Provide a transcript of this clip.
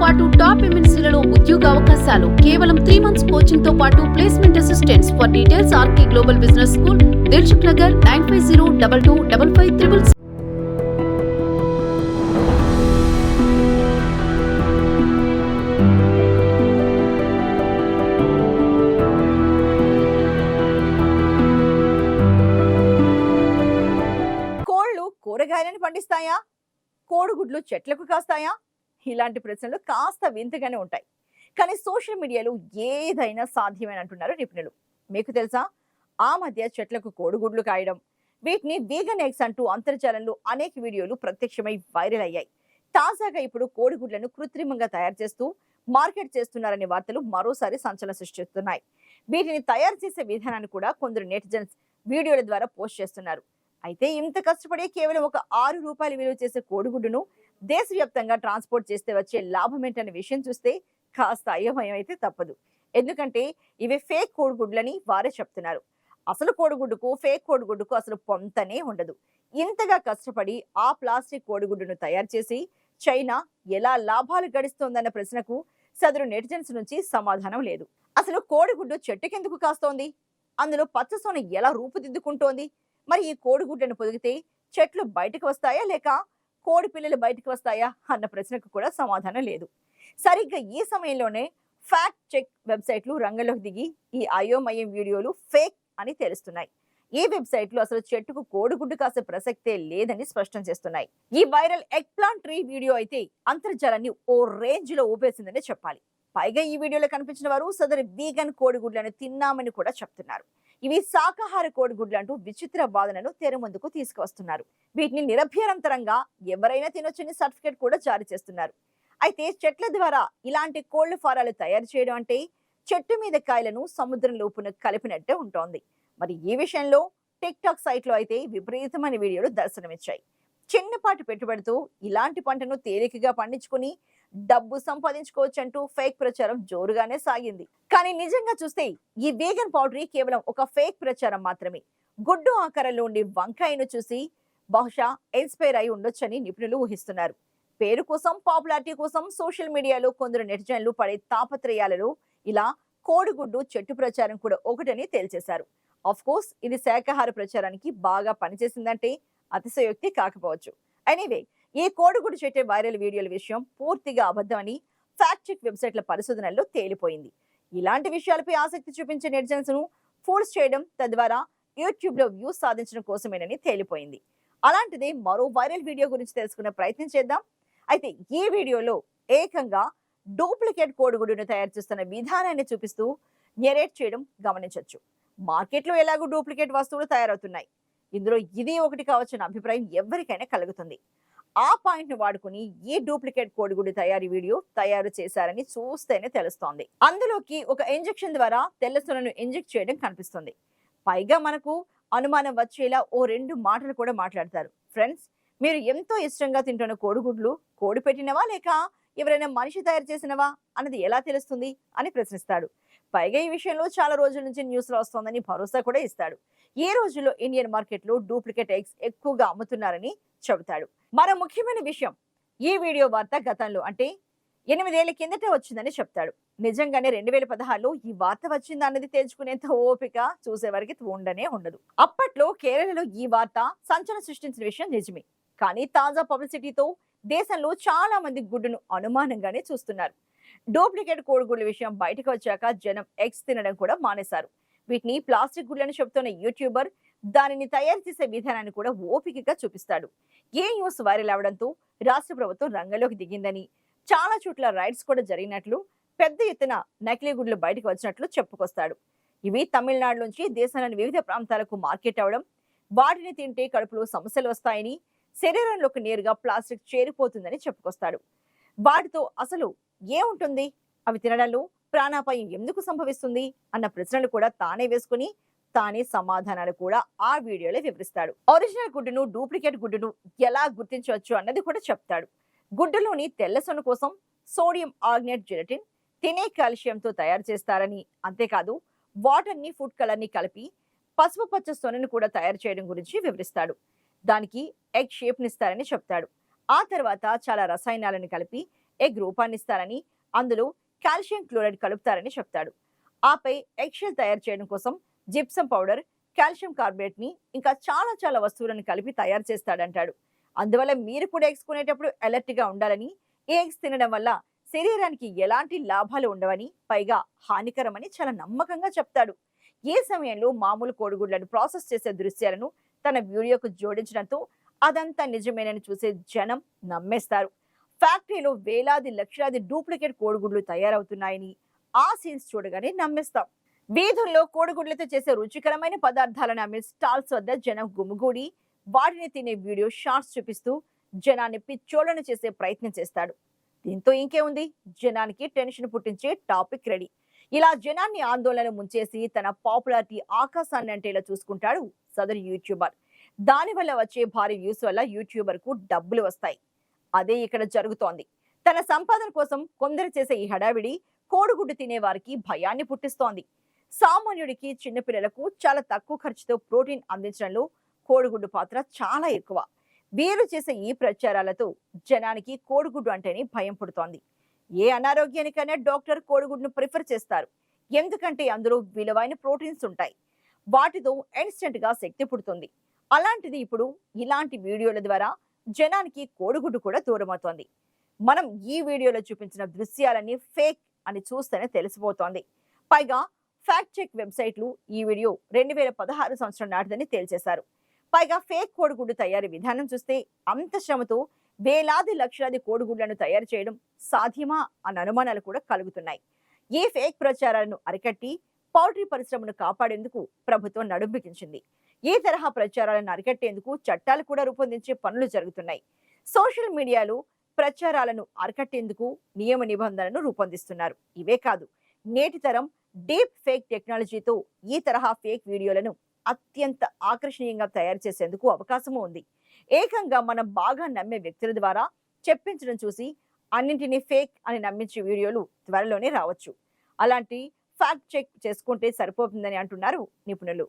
పాటు టాప్ ఎంఎన్సీలలో ఉద్యోగ అవకాశాలు కేవలం త్రీ మంత్స్ కోచింగ్తో పాటు placement assistance for details RK global business school Dilsukhnagar nine five zero double two double five triple కోళ్ళు కూరగాయలను పండిస్తాయా? కోడిగుడ్లు చెట్లకు కాస్తాయా? ఇలాంటి ప్రశ్నలు కాస్త వింతగానే ఉంటాయి. కానీ సోషల్ మీడియాలో ఏదైనా సాధ్యమని అంటున్నారు నిపుణులు. మీకు తెలుసా? ఆ మధ్య చెట్లకు కోడిగుడ్లు కాయడం వీటిని వీగన్ ఎగ్స్ అంటూ అంతర్జాలంలో అనేక వీడియోలు ప్రత్యక్షమై వైరల్ అయ్యాయి. తాజాగా ఇప్పుడు కోడిగుడ్లను కృత్రిమంగా తయారు చేస్తూ మార్కెట్ చేస్తున్నారనే వార్తలు మరోసారి సంచలనం సృష్టిస్తున్నాయి. వీటిని తయారు చేసే విధానాన్ని కూడా కొందరు నెటిజన్స్ వీడియోల ద్వారా పోస్ట్ చేస్తున్నారు. అయితే ఇంత కష్టపడి కేవలం ఒక ఆరు రూపాయలు విలువ చేసే కోడిగుడ్డును దేశవ్యాప్తంగా ట్రాన్స్పోర్ట్ చేస్తే వచ్చే లాభం ఏంటనే విషయం చూస్తే కాస్త అయోమయం అయితే తప్పదు. ఎందుకంటే ఇవి ఫేక్ కోడిగుడ్లని వారే చెప్తున్నారు. అసలు కోడిగుడ్డుకు ఫేక్ కోడిగుడ్డుకు అసలు పొంతనే ఉండదు. ఇంతగా కష్టపడి ఆ ప్లాస్టిక్ కోడిగుడ్డును తయారు చేసి చైనా ఎలా లాభాలు గడిస్తోందన్న ప్రశ్నకు సదరు నెటిజన్స్ నుంచి సమాధానం లేదు. అసలు కోడిగుడ్డు చెట్టుకెందుకు కాస్తోంది? అందులో పచ్చసోన ఎలా రూపుదిద్దుకుంటోంది? మరి ఈ కోడిగుడ్లను పొదిగితే చెట్లు బయటకు వస్తాయా లేక కోడి పిల్లలు బయటకు వస్తాయా అన్న ప్రశ్నకు కూడా సమాధానం లేదు. సరిగ్గా ఈ సమయంలోనే ఫ్యాక్ట్ చెక్ వెబ్సైట్లు రంగంలోకి దిగి ఈ అయోమయం వీడియోలు ఫేక్ అని తెలుస్తున్నాయి. ఈ వెబ్సైట్లు అసలు చెట్టుకు కోడిగుడ్డు కాసే ప్రసక్తే లేదని స్పష్టం చేస్తున్నాయి. ఈ viral egg plant tree video అయితే అంతర్జాలాన్ని ఓ రేంజ్లో ఊపేసిందని చెప్పాలి. పైగా ఈ వీడియోలో కనిపించిన వారు సదరు వీగన్ కోడిగుడ్లను తిన్నామని కూడా చెప్తున్నారు. ఇవి శాకాహార కోడిగుడ్లు అంటూ విచిత్ర వాదనను తెర ముందుకు తీసుకువస్తున్నారు. వీటిని నిరభ్యరంతరంగా ఎవరైనా తినొచ్చని సర్టిఫికేట్ కూడా జారీ చేస్తున్నారు. అయితే చెట్ల ద్వారా ఇలాంటి కోళ్ళ ఫారాలు తయారు చేయడం అంటే చెట్టు మీద కాయలను సముద్రం లోపున కలిపినట్టే ఉంటోంది. మరి ఈ విషయంలో టిక్ టాక్ సైట్లో అయితే విపరీతమైన వీడియోలు దర్శనమిచ్చాయి. చిన్నపాటి పెట్టుబడితో ఇలాంటి పంటను తేలికగా పండించుకుని డబ్బు సంపాదించుకోవచ్చు అంటూ ఫేక్ ప్రచారం జోరుగానే సాగింది. కానీ నిజంగా చూస్తే ఈ వేగన్ పౌడరీ కేవలం ఒక ఫేక్ ప్రచారం మాత్రమే. గుడ్డు ఆకారంలో ఉండే వంకాయను చూసి బహుశా ఇన్స్పైర్ అయి ఉండొచ్చని నిపుణులు ఊహిస్తున్నారు. పేరు కోసం పాపులారిటీ కోసం సోషల్ మీడియాలో కొందరు నెటిజన్లు పడే తాపత్రయాలలో ఇలా కోడిగుడ్డు చెట్టు ప్రచారం కూడా ఒకటని తేల్చేశారు. ఆఫ్ కోర్స్ ఇది శాకాహార ప్రచారానికి బాగా పనిచేసిందంటే అతిశయోక్తి కాకపోవచ్చు. ఎనీవే ఈ కోడిగుడు చెట్టే వైరల్ వీడియోల విషయం పూర్తిగా అబద్ధమని ఫ్యాక్ట్ చెక్ వెబ్సైట్ల పరిశోధనల్లో తేలిపోయింది. ఇలాంటి విషయాలపై ఆసక్తి చూపించే నెటిజన్స్ను ఫోర్స్ చేయడం తద్వారా యూట్యూబ్లో వ్యూస్ సాధించడం కోసమేనని తేలిపోయింది. అలాంటిదే మరో వైరల్ వీడియో గురించి తెలుసుకునే ప్రయత్నం చేద్దాం. అయితే ఈ వీడియోలో ఏకంగా డూప్లికేట్ కోడిగుడును తయారు చేస్తున్న విధానాన్ని చూపిస్తూ నెరేట్ చేయడం గమనించవచ్చు మార్కెట్లో ఎలాగో డూప్లికేట్ వస్తువులు తయారవుతున్నాయి? ఇందులో ఇది ఒకటి కావచ్చిన అభిప్రాయం ఎవరికైనా కలుగుతుంది. ఆ పాయింట్ను వాడుకుని ఈ డూప్లికేట్ కోడిగుడ్డు తయారీ వీడియో తయారు చేశారని చూస్తేనే తెలుస్తోంది. అందులోకి ఒక ఇంజెక్షన్ ద్వారా తెల్లసొనను ఇంజెక్ట్ చేయడం కనిపిస్తుంది. పైగా మనకు అనుమానం వచ్చేలా ఓ రెండు మాటలు కూడా మాట్లాడతారు. ఫ్రెండ్స్ మీరు ఎంతో ఇష్టంగా తింటున్న కోడిగుడ్లు కోడి పెట్టినవా లేక ఎవరైనా మనిషి తయారు చేసినవా అన్నది ఎలా తెలుస్తుంది అని ప్రశ్నిస్తాడు. పైగా ఈ విషయంలో చాలా రోజుల నుంచి న్యూస్లో వస్తోందని భరోసా కూడా ఇస్తాడు. ఈ రోజుల్లో ఇండియన్ మార్కెట్లో డూప్లికేట్ ఎగ్స్ ఎక్కువగా అమ్ముతున్నారని చెబుతాడు. మరో ముఖ్యమైన విషయం ఈ వీడియో వార్త గతంలో అంటే ఎనిమిదేళ్ళ కిందటే వచ్చిందని చెప్తాడు. నిజంగానే రెండు వేల పదహారులో ఈ వార్త వచ్చిందా అన్నది తేల్చుకునేంత ఓపిక చూసేవారికి ఉండనే ఉండదు. అప్పట్లో కేరళలో ఈ వార్త సంచలనం సృష్టించిన విషయం నిజమే. కానీ తాజా పబ్లిసిటీతో దేశంలో చాలా మంది గుడ్డును అనుమానంగానే చూస్తున్నారు. డూప్లికేట్ కోడిగుడ్ల విషయం బయటకు వచ్చాక జనం ఎగ్స్ తినడం కూడా మానేశారు. వీటిని ప్లాస్టిక్ గుడ్లను చెబుతున్న యూట్యూబర్ దానిని తయారు చేసే విధానాన్ని కూడా ఓపికగా చూపిస్తాడు. ఏ న్యూస్ వైరల్ అవడంతో రాష్ట్ర ప్రభుత్వం రంగంలోకి దిగిందని చాలా చోట్ల రైడ్స్ కూడా జరిగినట్లు పెద్ద ఎత్తున నకిలీ గుడ్లు బయటకు వచ్చినట్లు చెప్పుకొస్తాడు. ఇవి తమిళనాడు నుంచి దేశంలోని వివిధ ప్రాంతాలకు మార్కెట్ అవడం వాటిని తింటే కడుపులో సమస్యలు వస్తాయని శరీరంలోకి నేరుగా ప్లాస్టిక్ చేరిపోతుందని చెప్పుకొస్తాడు. వాటితో అసలు ఏముంటుంది అవి తినడంలో ప్రాణాపాయం ఎందుకు సంభవిస్తుంది? అన్న ప్రశ్నలు కూడా తానే వేసుకుని తానే సమాధానాలు కూడా ఆ వీడియోలో వివరిస్తాడు. ఒరిజినల్ గుడ్డును డూప్లికేట్ గుడ్డును ఎలా గుర్తించవచ్చు అన్నది కూడా చెప్తాడు. గుడ్డులోని తెల్లసొన కోసం సోడియం ఆగ్నేట్ జిలటిన్ తినే కాల్షియంతో తయారు చేస్తారని అంతేకాదు వాటర్ని ఫుడ్ కలర్ని కలిపి పసుపు పచ్చ సొనను కూడా తయారు చేయడం గురించి వివరిస్తాడు. దానికి ఎగ్ షేప్నిస్తారని చెప్తాడు. ఆ తర్వాత చాలా రసాయనాలను కలిపి ఎగ్ రూపాన్నిస్తారని అందులో కాల్షియం క్లోరైడ్ కలుపుతారని చెప్తాడు. ఆపై ఎగ్ షెల్ తయారు చేయడం కోసం జిప్సం పౌడర్ కాల్షియం కార్బోనేట్ని ఇంకా చాలా చాలా వస్తువులను కలిపి తయారు చేస్తాడంటాడు. అందువల్ల మీరు కూడా ఎగ్స్ కొనేటప్పుడు అలర్ట్గా ఉండాలని ఈ ఎగ్స్ తినడం వల్ల శరీరానికి ఎలాంటి లాభాలు ఉండవని పైగా హానికరమని చాలా నమ్మకంగా చెప్తాడు. ఏ సమయంలో మామూలు కోడిగుడ్లను ప్రాసెస్ చేసే దృశ్యాలను తన వీడియోకు జోడించడంతో అదంతా నిజమేనని చూసే జనం నమ్మేస్తారు. ఫ్యాక్టరీలో వేలాది లక్షలాది డూప్లికేట్ కోడిగుడ్లు తయారవుతున్నాయని ఆ సీన్స్ చూడగానే నమ్మేస్తాం. వీధుల్లో కోడిగుడ్లతో చేసే రుచికరమైన పదార్థాలను అమ్మే స్టాల్స్ వద్ద జనం గుమిగూడి వాటిని తినే వీడియో షార్ట్స్ చూపిస్తూ జనాన్ని పిచ్చోళ్ళను చేసే ప్రయత్నం చేస్తాడు. దీంతో ఇంకేముంది? జనానికి టెన్షన్ పుట్టించే టాపిక్ రెడీ. ఇలా జనాన్ని ఆందోళన ముంచేసి తన పాపులారిటీ ఆకాశాన్ని అంటేలా చూసుకుంటాడు సదరు యూట్యూబర్. దానివల్ల వచ్చే భారీ వ్యూస్ వల్ల యూట్యూబర్కు డబ్బులు వస్తాయి. అదే ఇక్కడ జరుగుతోంది. తన సంపాదన కోసం కొందరు చేసే ఈ హడావిడి కోడిగుడ్డు తినే వారికి భయాన్ని పుట్టిస్తోంది. సామాన్యుడికి చిన్నపిల్లలకు చాలా తక్కువ ఖర్చుతో ప్రోటీన్ అందించడంలో కోడిగుడ్డు పాత్ర చాలా ఎక్కువ. వీరు చేసే ఈ ప్రచారాలతో జనానికి కోడిగుడ్డు అంటేనే భయం పుడుతోంది. ఏ అనారోగ్యానికైనా డాక్టర్ కోడిగుడ్డును ప్రిఫర్ చేస్తారు. ఎందుకంటే అందులో విలువైన ప్రోటీన్స్ ఉంటాయి. వాటితో ఇన్స్టెంట్గా శక్తి పుడుతుంది. అలాంటిది ఇప్పుడు ఇలాంటి వీడియోల ద్వారా జనానికి కోడిగుడ్డు కూడా దూరమవుతోంది. మనం ఈ వీడియోలో చూపించిన దృశ్యాలన్నీ ఫేక్ అని చూస్తేనే తెలిసిపోతోంది. పైగా ఫ్యాక్ట్ చెక్ వెబ్సైట్లు ఈ వీడియో రెండు వేల పదహారు సంవత్సరం నాటిదని తేల్చేశారు. పైగా ఫేక్ కోడిగుడ్డు తయారీ విధానం చూస్తే అంత శ్రమతో వేలాది లక్షలాది కోడిగుడ్లను తయారు చేయడం సాధ్యమా అన్న అనుమానాలు కూడా కలుగుతున్నాయి. ఈ ఫేక్ ప్రచారాలను అరికట్టి పౌల్ట్రీ పరిశ్రమను కాపాడేందుకు ప్రభుత్వం నడుంబికించింది ఈ తరహా ప్రచారాలను అరికట్టేందుకు చట్టాలు కూడా రూపొందించే పనులు జరుగుతున్నాయి. సోషల్ మీడియాలో ప్రచారాలను అరికట్టేందుకు నియమ నిబంధనలను రూపొందిస్తున్నారు. ఇవే కాదు నేటి తరం డీప్ ఫేక్ టెక్నాలజీతో ఈ తరహా ఫేక్ వీడియోలను అత్యంత ఆకర్షణీయంగా తయారు చేసేందుకు అవకాశము ఉంది. ఏకంగా మనం బాగా నమ్మే వ్యక్తుల ద్వారా చెప్పించడం చూసి అన్నింటినీ ఫేక్ అని నమ్మించే వీడియోలు త్వరలోనే రావచ్చు. అలాంటి ఫ్యాక్ట్ చెక్ చేసుకుంటే సరిపోతుందని అంటున్నారు నిపుణులు.